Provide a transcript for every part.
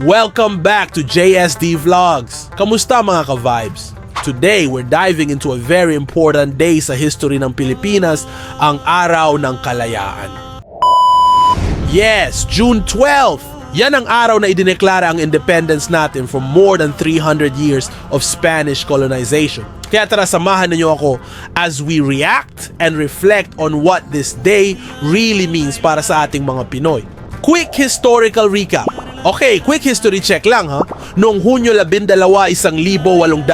Welcome back to JSD Vlogs. Kamusta mga ka-vibes? Today, we're diving into a very important day sa history ng Pilipinas, ang Araw ng Kalayaan. Yes, June 12th! Yan ang araw na idineklara ang independence natin from more than 300 years of Spanish colonization. Kaya tara samahan niyo ako as we react and reflect on what this day really means para sa ating mga Pinoy. Quick historical recap. Okay, quick history check lang ha. Noong Hunyo 12, 1878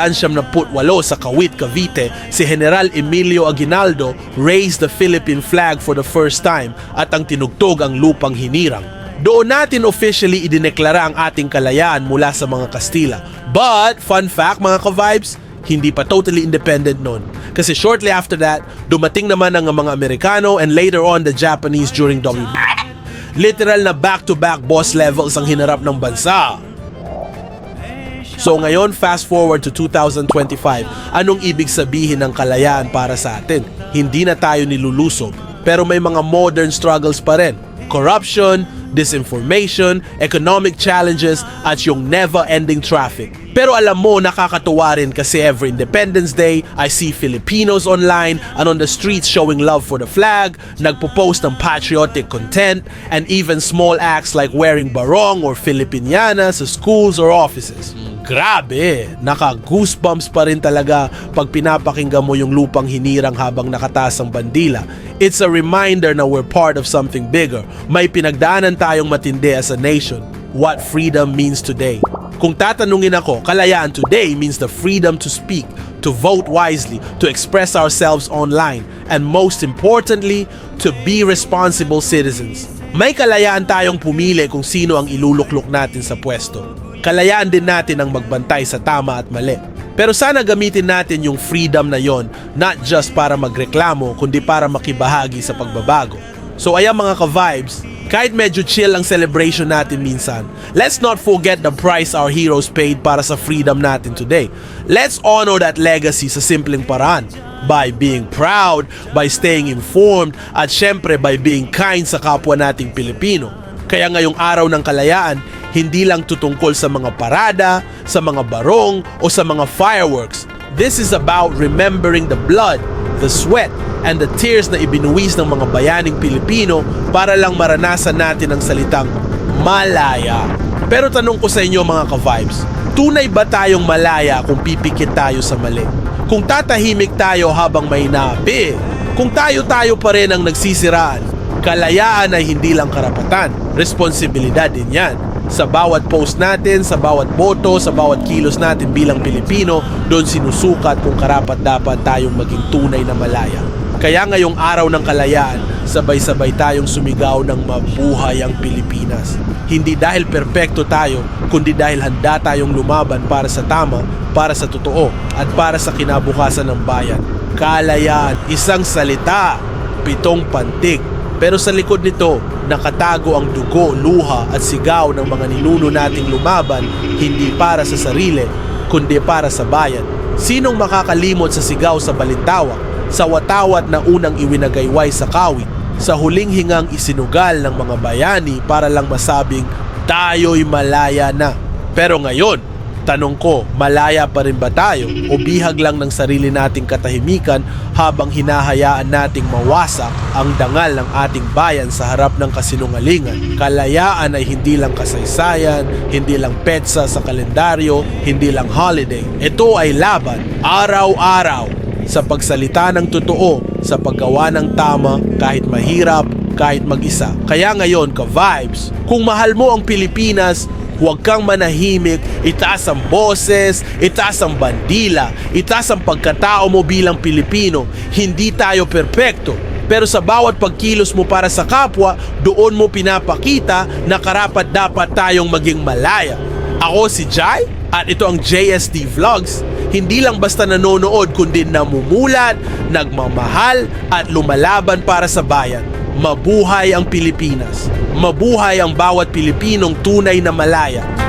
sa Kawit, Cavite, si General Emilio Aguinaldo raised the Philippine flag for the first time at ang tinugtog ang lupang hinirang. Doon natin officially idineklara ang ating kalayaan mula sa mga Kastila. But, fun fact mga ka-vibes, hindi pa totally independent noon. Kasi shortly after that, dumating naman ang mga Amerikano and later on the Japanese during WB. Literal na back-to-back boss levels ang hinarap ng bansa. So ngayon, fast forward to 2025, anong ibig sabihin ng kalayaan para sa atin? Hindi na tayo nilulusob, pero may mga modern struggles pa rin. Corruption, disinformation, economic challenges, at yung never-ending traffic. Pero alam mo, nakakatuwa rin kasi every Independence Day, I see Filipinos online and on the streets showing love for the flag, nagpo-post ng patriotic content, and even small acts like wearing barong or Filipiniana sa schools or offices. Grabe! Naka-goosebumps pa rin talaga pag pinapakinggan mo yung lupang hinirang habang nakataas ang bandila. It's a reminder na we're part of something bigger. May pinagdaanan tayong matindi as a nation. What freedom means today. Kung tatanungin ako, kalayaan today means the freedom to speak, to vote wisely, to express ourselves online, and most importantly, to be responsible citizens. May kalayaan tayong pumili kung sino ang iluluklok natin sa pwesto. Kalayaan din natin ang magbantay sa tama at mali. Pero sana gamitin natin yung freedom na yon not just para magreklamo kundi para makibahagi sa pagbabago. So ayan mga ka-vibes, kahit medyo chill ang celebration natin minsan, let's not forget the price our heroes paid para sa freedom natin today. Let's honor that legacy sa simpleng paraan by being proud, by staying informed, at syempre by being kind sa kapwa nating Pilipino. Kaya ngayong araw ng kalayaan, hindi lang tutungkol sa mga parada, sa mga barong, o sa mga fireworks. This is about remembering the blood, the sweat, and the tears na ibinuwis ng mga bayaning Pilipino para lang maranasan natin ang salitang malaya. Pero tanong ko sa inyo mga ka-vibes, tunay ba tayong malaya kung pipikit tayo sa mali? Kung tatahimik tayo habang may napi? Kung tayo-tayo pa rin ang nagsisiraan? Kalayaan ay hindi lang karapatan, responsibilidad din yan. Sa bawat post natin, sa bawat boto, sa bawat kilos natin bilang Pilipino, doon sinusukat kung karapat dapat tayong maging tunay na malaya. Kaya ngayong araw ng kalayaan, sabay-sabay tayong sumigaw ng mabuhay ang Pilipinas. Hindi dahil perpekto tayo, kundi dahil handa tayong lumaban para sa tama, para sa totoo, at para sa kinabukasan ng bayan. Kalayaan, isang salita, pitong pantig. Pero sa likod nito, nakatago ang dugo, luha at sigaw ng mga ninuno nating lumaban, hindi para sa sarili, kundi para sa bayan. Sinong makakalimot sa sigaw sa balintawak? sa watawat na unang iwinagayway sa kawit, sa huling hingang isinugal ng mga bayani para lang masabing tayo'y malaya na. Pero ngayon, tanong ko, malaya pa rin ba tayo o bihag lang ng sarili nating katahimikan habang hinahayaan nating mawasak ang dangal ng ating bayan sa harap ng kasinungalingan? Kalayaan ay hindi lang kasaysayan, hindi lang petsa sa kalendaryo, hindi lang holiday. Ito ay laban, araw-araw, sa pagsalita ng totoo, sa paggawa ng tama kahit mahirap, kahit mag-isa. Kaya ngayon, ka-vibes, kung mahal mo ang Pilipinas, huwag kang manahimik, itaas ang boses, itaas ang bandila, itaas ang pagkatao mo bilang Pilipino. Hindi tayo perpekto, pero sa bawat pagkilos mo para sa kapwa, doon mo pinapakita na karapat dapat tayong maging malaya. Ako si Jai at ito ang JSD Vlogs hindi lang basta nanonood kundi namumulat, nagmamahal at lumalaban para sa bayan. Mabuhay ang Pilipinas. Mabuhay ang bawat Pilipinong tunay na malaya.